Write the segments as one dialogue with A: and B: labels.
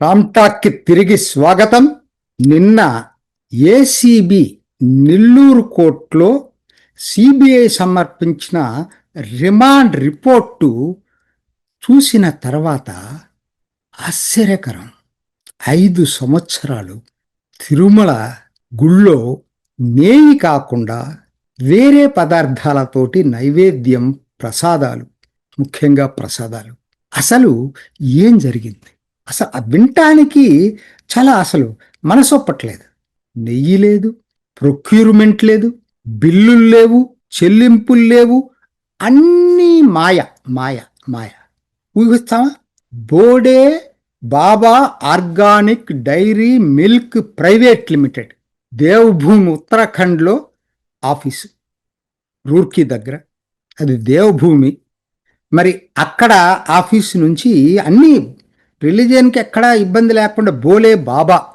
A: రామ్టాక్కి తిరిగి స్వాగతం. నిన్న ఏసీబీ నెల్లూరు కోర్టులో సిబిఐ సమర్పించిన రిమాండ్ రిపోర్టు చూసిన తర్వాత ఆశ్చర్యకరం. ఐదు సంవత్సరాలు తిరుమల గుళ్ళో నేయి కాకుండా వేరే పదార్థాలతోటి నైవేద్యం ప్రసాదాలు ముఖ్యంగా ప్రసాదాలు. అసలు ఏం జరిగింది? అసలు ఆ వినటానికి చాలా అసలు మనసొప్పట్లేదు నెయ్యి లేదు ప్రొక్యూర్మెంట్ లేదు బిల్లులు లేవు చెల్లింపులు లేవు అన్నీ మాయ మాయ మాయ. ఊహిస్తామా Bode Baba organic dairy milk private limited దేవభూమి ఉత్తరాఖండ్లో ఆఫీసు. రూర్కీ దగ్గర. అది దేవభూమి. మరి అక్కడ ఆఫీస్ నుంచి అన్నీ రిలీజియన్కి ఎక్కడా ఇబ్బంది లేకుండా బోలే బాబా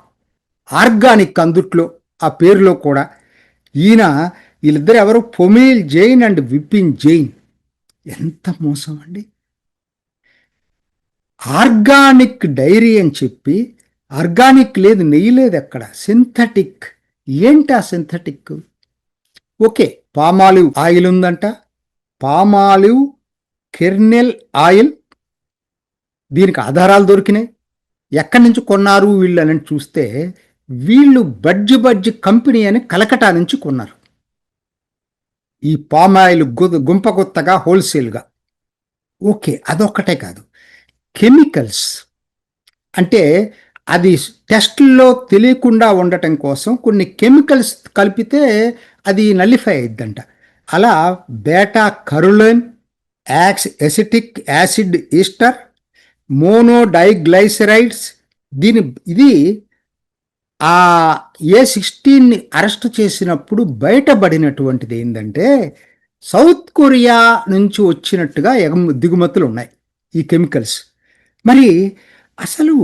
A: ఆర్గానిక్ అందుట్లో ఆ పేరులో కూడా. ఈయన వీళ్ళిద్దరు ఎవరు? పొమేల్ జైన్ అండ్ విపిన్ జైన్. ఎంత మోసం అండి ఆర్గానిక్ డైరీ అని చెప్పి ఆర్గానిక్ లేదు నెయ్యి లేదు ఎక్కడ? సింథటిక్. ఏంటి ఆ సింథటిక్? ఓకే పామాలివ్ ఆయిల్ ఉందంట. పామాలివ్ కెర్నెల్ ఆయిల్ దీనికి ఆధారాలు దొరికినాయి. ఎక్కడి నుంచి కొన్నారు వీళ్ళు అని చూస్తే వీళ్ళు బడ్జి బడ్జి కంపెనీ అని కలకటా నుంచి కొన్నారు. ఈ పామాయిల్ గుంప గుత్తగా హోల్సేల్గా. ఓకే అదొక్కటే కాదు. కెమికల్స్ అంటే అది టెస్ట్లో తెలియకుండా ఉండటం కోసం కొన్ని కెమికల్స్ కలిపితే అది నల్లిఫై అయిద్దంట. అలా బేటా కరులైన్ axe acetic acid ester mono diglycerides. దీని ఇది ఆ ఏ సిక్స్టీన్ని అరెస్ట్ చేసినప్పుడు బయటపడినటువంటిది ఏంటంటే సౌత్ కొరియా నుంచి వచ్చినట్టుగా ఎగమ దిగుమతులు ఉన్నాయి ఈ కెమికల్స్. మరి అసలు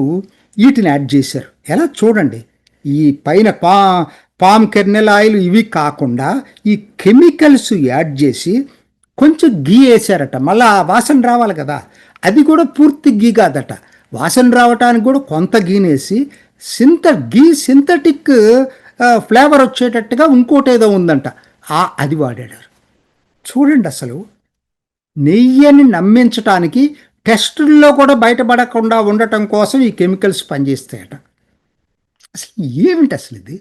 A: వీటిని యాడ్ చేశారు. ఎలా చూడండి. ఈ పైన పా పామ్ కెర్నెల్ ఆయిల్ ఇవి కాకుండా ఈ కెమికల్స్ యాడ్ చేసి కొంచెం గీ వేసారట మళ్ళీ ఆ వాసన రావాలి కదా. అది కూడా పూర్తి గీ కాదట. వాసన రావటానికి కూడా కొంత గీనేసి సింత గీ సింథటిక్ ఫ్లేవర్ వచ్చేటట్టుగా ఇంకోటి ఏదో ఉందంట. ఆ అది వాడాడు చూడండి అసలు నెయ్యిని నమ్మించటానికి టెస్టుల్లో కూడా బయటపడకుండా ఉండటం కోసం ఈ కెమికల్స్ పనిచేస్తాయట. అసలు ఏమిటి అసలు ఇది?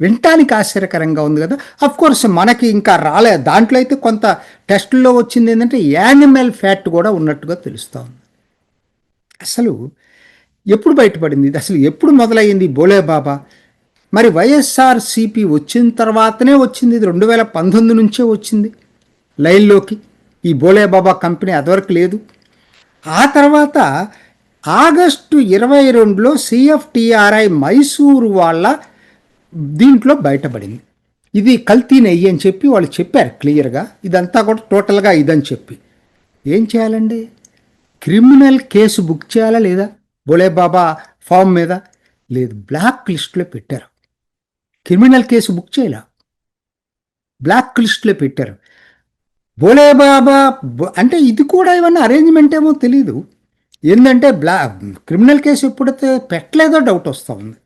A: వినటానికి ఆశ్చర్యకరంగా ఉంది కదా. అఫ్ కోర్స్ మనకి ఇంకా రాలేదు దాంట్లో అయితే కొంత టెస్టుల్లో వచ్చింది ఏంటంటే యానిమల్ ఫ్యాట్ కూడా ఉన్నట్టుగా తెలుస్తూ ఉంది అసలు ఎప్పుడు బయటపడింది? ఇది అసలు ఎప్పుడు మొదలయ్యింది? బోలే బాబా! మరి వైఎస్ఆర్ సిపి వచ్చిన తర్వాతనే వచ్చింది. ఇది రెండు వేల పంతొమ్మిది నుంచే వచ్చింది. లైన్లోకి ఈ బోలే బాబా కంపెనీ అదివరకు లేదు. ఆ తర్వాత ఆగస్టు ఇరవై రెండులో సిఎఫ్టిఆర్ఐ మైసూరు వాళ్ళ దీంట్లో బయటపడింది. ఇది కల్తీ నెయ్యి అని చెప్పి వాళ్ళు చెప్పారు క్లియర్గా. ఇదంతా కూడా టోటల్గా ఇదని చెప్పి. ఏం చేయాలండి? క్రిమినల్ కేసు బుక్ చేయాలా లేదా? బోలే బాబా ఫామ్ మీద? లేదు బ్లాక్ లిస్ట్లో పెట్టారు. క్రిమినల్ కేసు బుక్ చేయాల? బ్లాక్ లిస్ట్లో పెట్టారు. బోలే బాబా అంటే ఇది కూడా ఏమన్నా అరేంజ్మెంట్ ఏమో తెలీదు. ఏంటంటే బ్లా క్రిమినల్ కేసు ఎప్పుడైతే పెట్టలేదో డౌట్ వస్తూ ఉంది.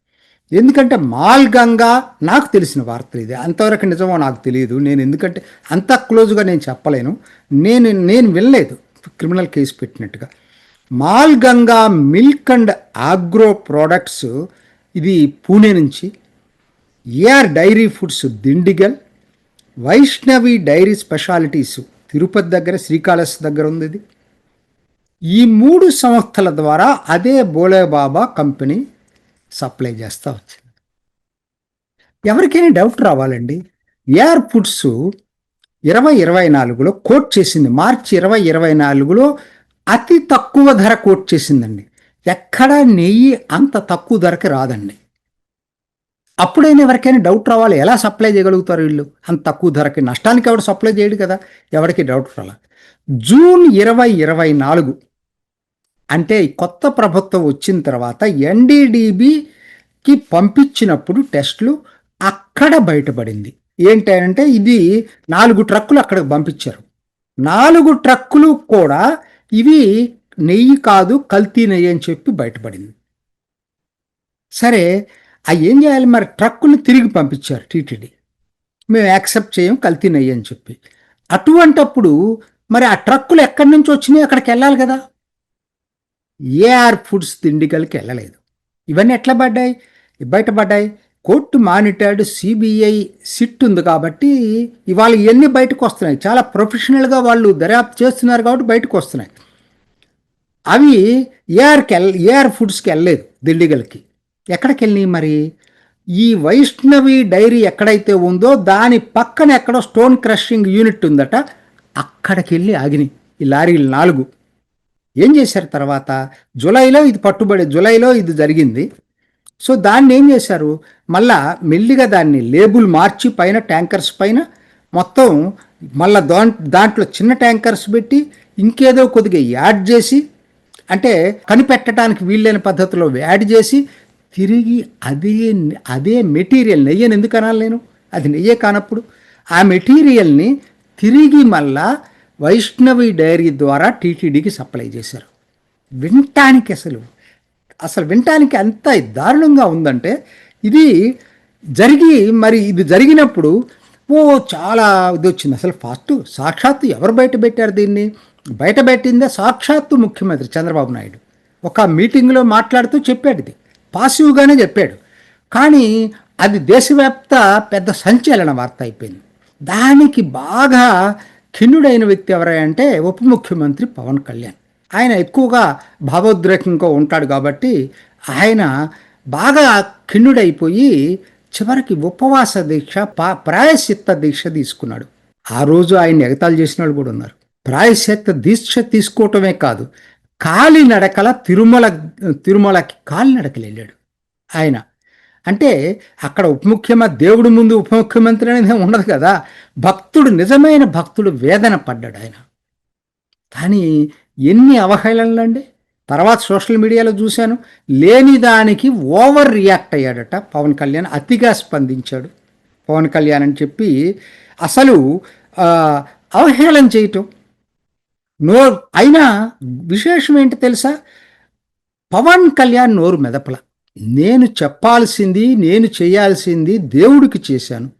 A: ఎందుకంటే మాల్ గంగా నాకు తెలిసిన వార్త ఇది. అంతవరకు నిజమో నాకు తెలియదు. నేను ఎందుకంటే అంత క్లోజ్గా నేను చెప్పలేను. నేను నేను వినలేదు. క్రిమినల్ కేసు పెట్టినట్టుగా. Mall Ganga milk and agro products ఇది పూణే నుంచి. AR dairy foods Dindigul. Vaishnavi dairy specialities Tirupati దగ్గర శ్రీకాళహస్తి దగ్గర ఉంది ఇది. ఈ మూడు సంస్థల ద్వారా అదే బోలేబాబా కంపెనీ సప్లై చేస్తూ వచ్చింది. ఎవరికైనా డౌట్ రావాలండి? ఏఆర్ ఫుడ్స్ ఇరవై ఇరవై నాలుగులో కోట్ చేసింది. మార్చి ఇరవై ఇరవై నాలుగులో అతి తక్కువ ధర కోట్ చేసిందండి. ఎక్కడా నెయ్యి అంత తక్కువ ధరకి రాదండి. అప్పుడైనా ఎవరికైనా డౌట్ రావాలి ఎలా సప్లై చేయగలుగుతారు వీళ్ళు? అంత తక్కువ ధరకి నష్టానికి ఎవడు సప్లై చేయడు కదా? ఎవరికి డౌట్ రాల? జూన్ ఇరవై ఇరవై నాలుగు అంటే కొత్త ప్రభుత్వం వచ్చిన తర్వాత ఎన్డీడీబీకి పంపించినప్పుడు టెస్టులు అక్కడ బయటపడింది. ఏంటంటే ఇది నాలుగు ట్రక్కులు అక్కడికి పంపించారు. నాలుగు ట్రక్కులు కూడా ఇవి నెయ్యి కాదు కల్తీ నెయ్యి అని చెప్పి బయటపడింది. సరే అవి ఏం చేయాలి మరి? ట్రక్కుని తిరిగి పంపించారు టీటీడీ. మేము యాక్సెప్ట్ చేయం కల్తీ నెయ్యి అని చెప్పి. అటువంటప్పుడు మరి ఆ ట్రక్కులు ఎక్కడి నుంచి వచ్చినాయి అక్కడికి వెళ్ళాలి కదా. ఏఆర్ ఫుడ్స్ దిండిగల్కి వెళ్ళలేదు. ఇవన్నీ ఎట్లా పడ్డాయి? బయటపడ్డాయి కోర్టు మానిటర్డ్ సిబిఐ సిట్ ఉంది కాబట్టి ఇవాళ ఇవన్నీ బయటకు వస్తున్నాయి. చాలా ప్రొఫెషనల్గా వాళ్ళు దర్యాప్తు చేస్తున్నారు కాబట్టి బయటకు వస్తున్నాయి. అవి ఏఆర్కి వెళ్ళ ఏఆర్ ఫుడ్స్కి వెళ్ళలేదు దిండిగలకి ఎక్కడికి వెళ్ళినాయి మరి? ఈ వైష్ణవి డైరీ ఎక్కడైతే ఉందో దాని పక్కన ఎక్కడో స్టోన్ క్రషింగ్ యూనిట్ ఉందట. అక్కడికి వెళ్ళి ఆగినాయి. ఈ లారీలు నాలుగు. ఏం చేశారు తర్వాత? జూలైలో ఇది పట్టుబడి జూలైలో ఇది జరిగింది. సో దాన్ని ఏం చేశారు? మళ్ళా మెల్లిగా దాన్ని లేబుల్ మార్చి పైన ట్యాంకర్స్ పైన మొత్తం మళ్ళా దా దాంట్లో చిన్న ట్యాంకర్స్ పెట్టి ఇంకేదో కొద్దిగా యాడ్ చేసి అంటే కనిపెట్టడానికి వీలైన పద్ధతిలో యాడ్ చేసి తిరిగి అదే అదే మెటీరియల్ నెయ్యని ఎందుకు అనాలి నేను? అది నెయ్యే కానప్పుడు. ఆ మెటీరియల్ని తిరిగి మళ్ళా వైష్ణవి డైరీ ద్వారా టీటీడీకి సప్లై చేశారు. వినటానికి అసలు అసలు వినటానికి అంత దారుణంగా ఉందంటే ఇది జరిగి మరి ఇది జరిగినప్పుడు ఓ చాలా ఇది వచ్చింది. అసలు ఫస్ట్ సాక్షాత్తు ఎవరు బయట పెట్టారు దీన్ని? బయట పెట్టిందే సాక్షాత్తు ముఖ్యమంత్రి చంద్రబాబు నాయుడు. ఒక మీటింగ్లో మాట్లాడుతూ చెప్పాడు ఇది. పాసివ్గానే చెప్పాడు. కానీ అది దేశవ్యాప్త పెద్ద సంచలన వార్త అయిపోయింది. దానికి బాగా ఖిన్నుడైన వ్యక్తి ఎవరంటే ఉప ముఖ్యమంత్రి పవన్ కళ్యాణ్. ఆయన ఎక్కువగా భావోద్రేకంగా ఉంటాడు కాబట్టి ఆయన బాగా ఖిన్నుడైపోయి చివరికి ఉపవాస దీక్ష పా ప్రాయశ్చిత్త దీక్ష తీసుకున్నాడు. ఆ రోజు ఆయన ఎగతాలు చేసిన వాళ్ళు కూడా ఉన్నారు. ప్రాయశ్చిత్త దీక్ష తీసుకోవటమే కాదు కాలినడకల తిరుమల తిరుమలకి కాలినడకలు వెళ్ళాడు ఆయన అంటే అక్కడ ఉప ముఖ్యమంత్రి దేవుడి ముందు ఉప ముఖ్యమంత్రి అనేది ఉండదు కదా. భక్తుడు నిజమైన భక్తుడు వేదన పడ్డాడు ఆయన. కానీ ఎన్ని అవహేళనలు అండి. తర్వాత సోషల్ మీడియాలో చూశాను. లేని దానికి ఓవర్ రియాక్ట్ అయ్యాడట పవన్ కళ్యాణ్. అతిగా స్పందించాడు పవన్ కళ్యాణ్ అని చెప్పి అసలు అవహేళన చేయటం. నో అయినా విశేషం ఏంటి తెలుసా? పవన్ కళ్యాణ్ నోరు మెదపల. నేను చెప్పాల్సింది నేను చేయాల్సింది దేవుడికి చేశాను.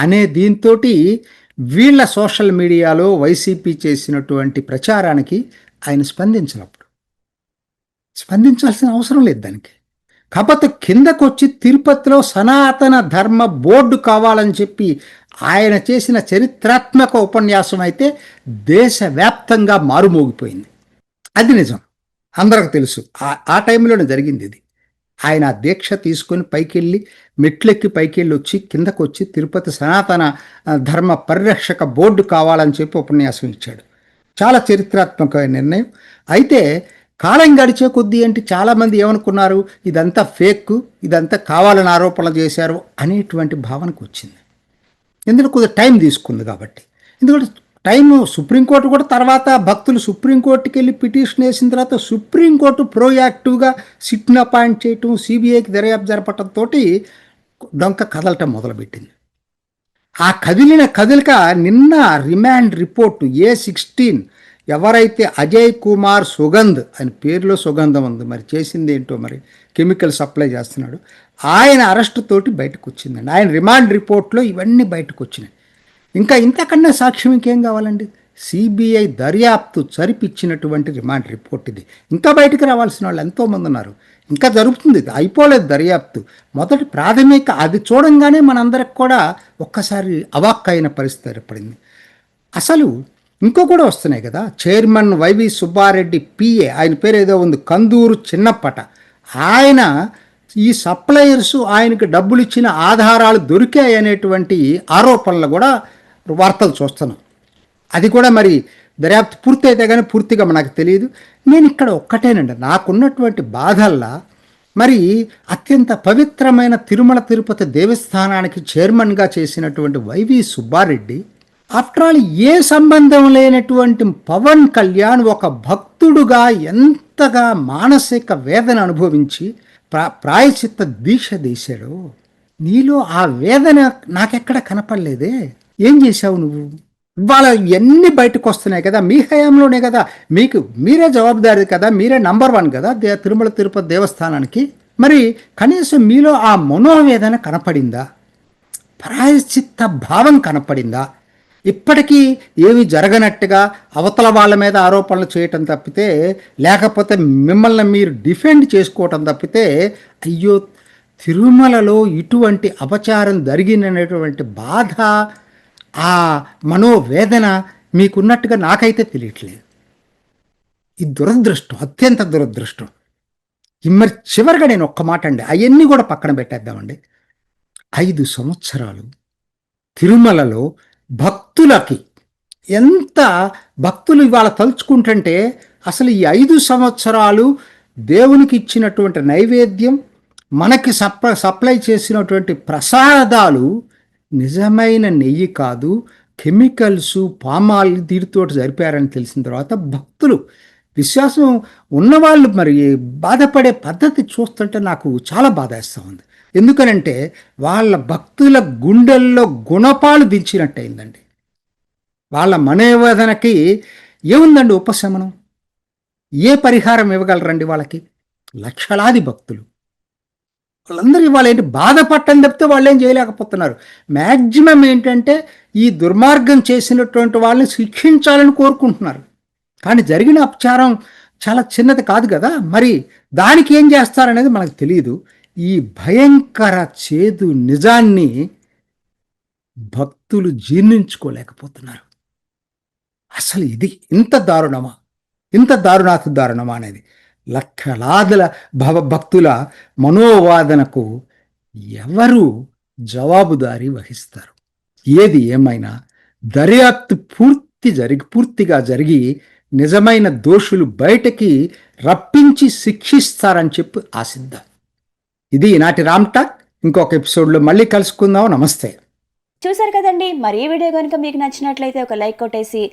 A: అనే దీంతోటి వీళ్ళ సోషల్ మీడియాలో వైసీపీ చేసినటువంటి ప్రచారానికి ఆయన స్పందించినప్పుడు. స్పందించాల్సిన అవసరం లేదు దానికి. కాకపోతే కిందకొచ్చి తిరుపతిలో సనాతన ధర్మ బోర్డు కావాలని చెప్పి ఆయన చేసిన చరిత్రాత్మక ఉపన్యాసం అయితే దేశవ్యాప్తంగా మారుమోగిపోయింది. అది నిజం. అందరికి తెలుసు. ఆ- ఆ టైంలోనే జరిగింది ఇది. ఆయన దీక్ష తీసుకొని పైకెళ్ళి మెట్లెక్కి పైకెళ్ళి వచ్చి కిందకు వచ్చి తిరుపతి సనాతన ధర్మ పరిరక్షక బోర్డు కావాలని చెప్పి ఉపన్యాసం ఇచ్చాడు. చాలా చరిత్రాత్మకమైన నిర్ణయం. అయితే కాలం గడిచే కొద్దీ ఏంటి చాలామంది ఏమనుకున్నారు ఇదంతా ఫేక్ ఇదంతా కావాలని ఆరోపణలు చేశారు అనేటువంటి భావనకు వచ్చింది ఎందుకంటే కొద్దిగా టైం తీసుకుంది కాబట్టి. ఎందుకంటే టైం సుప్రీంకోర్టు కూడా తర్వాత భక్తులు సుప్రీంకోర్టుకి వెళ్ళి పిటిషన్ వేసిన తర్వాత సుప్రీంకోర్టు ప్రోయాక్టివ్గా సిట్ని అపాయింట్ చేయటం సిబిఐకి దర్యాప్తు జరపడంతో డొంక కదలటం మొదలుపెట్టింది. ఆ కదిలిన కదలిక నిన్న రిమాండ్ రిపోర్టు ఏ సిక్స్టీన్ ఎవరైతే అజయ్ కుమార్ సుగంధ్ అని పేరులో సుగంధం ఉంది మరి చేసింది ఏంటో మరి కెమికల్ సప్లై చేస్తున్నాడు ఆయన అరెస్ట్ తోటి బయటకు వచ్చిందండి ఆయన రిమాండ్ రిపోర్ట్లో ఇవన్నీ బయటకు వచ్చినాయి ఇంకా ఇంతకన్నా సాక్ష్యం ఇంకేం కావాలండి? సిబిఐ దర్యాప్తు జరిపిచ్చినటువంటి రిమాండ్ రిపోర్ట్ ఇది. ఇంకా బయటకు రావాల్సిన వాళ్ళు ఎంతోమంది ఉన్నారు. ఇంకా జరుగుతుంది ఇది. అయిపోలేదు దర్యాప్తు. మొదటి ప్రాథమిక అది చూడంగానే మనందరికి కూడా ఒక్కసారి అవాక్ అయిన పరిస్థితి ఏర్పడింది. అసలు ఇంకో కూడా వస్తున్నాయి కదా. చైర్మన్ వైవి సుబ్బారెడ్డి పిఏ ఆయన పేరు ఏదో ఉంది కందూరు చిన్నప్పట. ఆయన ఈ సప్లయర్స్ ఆయనకి డబ్బులు ఇచ్చిన ఆధారాలు దొరికాయి అనేటువంటి ఆరోపణలు కూడా వార్తలు చూస్తున్నాం. అది కూడా మరి దర్యాప్తు పూర్తి అయితే కానీ పూర్తిగా నాకు తెలియదు. నేను ఇక్కడ ఒక్కటేనండి. నాకున్నటువంటి బాధల్లా మరి అత్యంత పవిత్రమైన తిరుమల తిరుపతి దేవస్థానానికి చైర్మన్గా చేసినటువంటి వైవి సుబ్బారెడ్డి ఆఫ్టర్ ఆల్ ఏ సంబంధం లేనటువంటి పవన్ కళ్యాణ్ ఒక భక్తుడుగా ఎంతగా మానసిక వేదన అనుభవించి ప్రా ప్రాయచిత్త దీక్ష తీశాడు నీలో ఆ వేదన నాకెక్కడ కనపడలేదే? ఏం చేశావు నువ్వు? ఇవాళ ఇవన్నీ బయటకు వస్తున్నాయి కదా? మీ హయాంలోనే కదా? మీకు మీరే జవాబుదారి కదా? మీరే నంబర్ వన్ కదా? తిరుమల తిరుపతి దేవస్థానానికి? మరి కనీసం మీలో ఆ మనోవేదన కనపడిందా? ప్రాయశ్చిత్త భావం కనపడిందా? ఇప్పటికీ ఏమి జరగనట్టుగా అవతల వాళ్ళ మీద ఆరోపణలు చేయటం తప్పితే లేకపోతే మిమ్మల్ని మీరు డిఫెండ్ చేసుకోవటం తప్పితే అయ్యో తిరుమలలో ఇటువంటి అపచారం జరిగినటువంటి బాధ ఆ మనోవేదన మీకున్నట్టుగా నాకైతే తెలియట్లేదు. ఇది దురదృష్టం అత్యంత దురదృష్టం. మరి చివరిగా నేను ఒక్క మాట అండి అవన్నీ కూడా పక్కన పెట్టేద్దామండి. ఐదు సంవత్సరాలు తిరుమలలో భక్తులకి ఎంత భక్తులు ఇవాళ తలుచుకుంటుంటే అసలు ఈ ఐదు సంవత్సరాలు దేవునికి ఇచ్చినటువంటి నైవేద్యం మనకి సప్ల సప్లై చేసినటువంటి ప్రసాదాలు నిజమైన నెయ్యి కాదు కెమికల్స్ పామాలు దీనితోటి జరిపారని తెలిసిన తర్వాత భక్తులు విశ్వాసం ఉన్నవాళ్ళు మరి బాధపడే పద్ధతి చూస్తుంటే నాకు చాలా బాధేస్తూ ఉంది. ఎందుకనంటే వాళ్ళ భక్తుల గుండెల్లో గుణపాలు దించినట్టయిందండి. వాళ్ళ మనోవేదనకి ఏముందండి ఉపశమనం? ఏ పరిహారం ఇవ్వగలరండి వాళ్ళకి? లక్షలాది భక్తులు. వాళ్ళందరూ ఇవాళ ఏంటి బాధపట్టని తప్పితే వాళ్ళు ఏం చేయలేకపోతున్నారు. మ్యాక్సిమం ఏంటంటే ఈ దుర్మార్గం చేసినటువంటి వాళ్ళని శిక్షించాలని కోరుకుంటున్నారు. కానీ జరిగిన అపచారం చాలా చిన్నది కాదు కదా. మరి దానికి ఏం చేస్తారనేది మనకు తెలియదు ఈ భయంకర చేదు నిజాన్ని భక్తులు జీర్ణించుకోలేకపోతున్నారు. అసలు ఇది ఇంత దారుణమా? ఇంత దారుణాతి దారుణమా అనేది? లక్షలాదుల భవ భక్తుల మనోవాదనకు ఎవరు జవాబుదారీ వహిస్తారు? ఏది ఏమైనా దర్యాప్తు పూర్తి జరిగి పూర్తిగా జరిగి నిజమైన దోషులు బయటకి రప్పించి శిక్షిస్తారని చెప్పి ఆశిద్దాం. ఇది ఈనాటి రామ్ టాక్. ఇంకొక ఎపిసోడ్లో మళ్ళీ కలుసుకుందాం. నమస్తే.
B: చూసారు కదండి. మరి ఈ వీడియో కనుక మీకు నచ్చినట్లయితే ఒక లైక్ కొట్టేసి